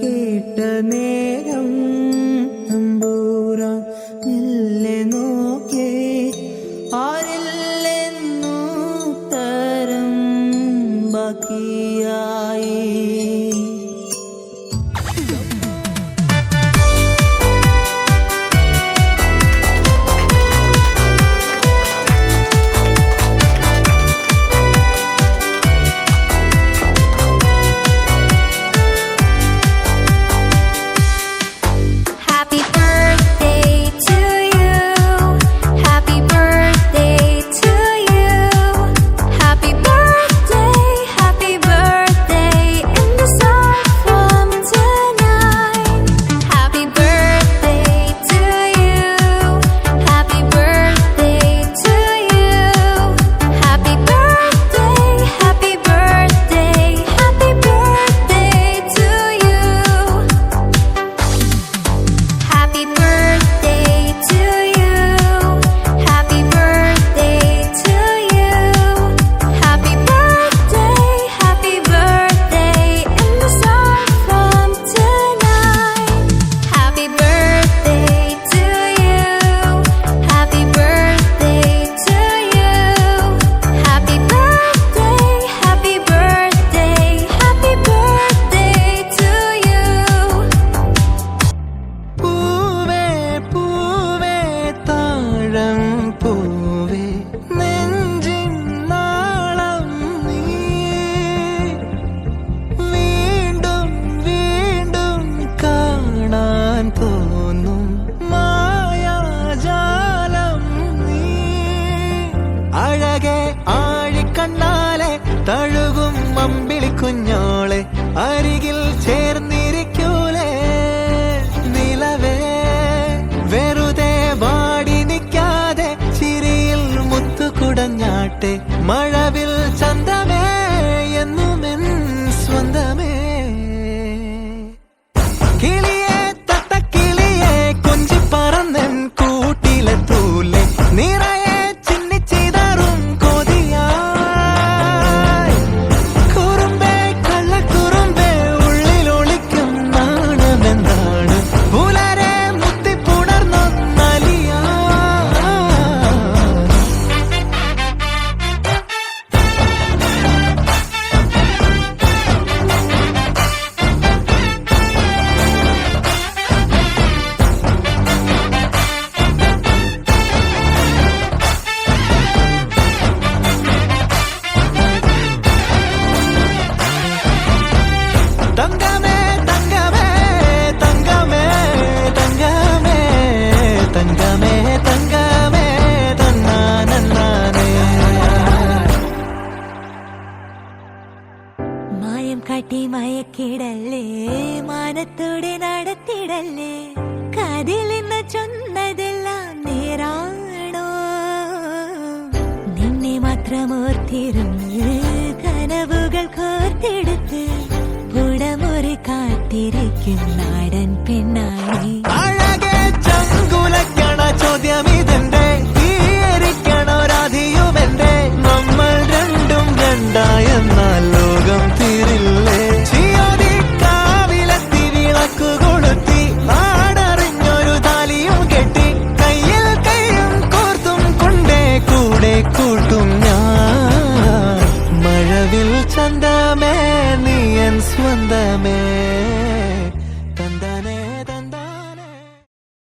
കേട്ട നേരം അഴകെ ആഴിക്കണ്ണാലെ തഴുകും അമ്പിളി കുഞ്ഞോളെ. അരികിൽ ചേർന്നിരിക്കൂലേ? നിലവേ വെറുതെ വാടി നിൽക്കാതെ ചിരിയിൽ മുത്തു മുത്തുകുടഞ്ഞാട്ടെ മഴവിൽ ചന്തമേ എന്നുമെൻ സ്വന്തമേ. കിടല്ലേ മാനത്തോടെ നടത്തിടല്ലേ? കഥയിൽ നിന്ന് ചൊന്നതെല്ലാം നേരാണോ? നിന്നെ മാത്രം ഓർത്തിരുന്നു കനവുകൾ കോർത്തെടുത്ത് പുടമുറി കാത്തിരിക്കും നാടൻ പിന്നാണി ചന്തമേ നീ എൻ സ്വന്തമേ.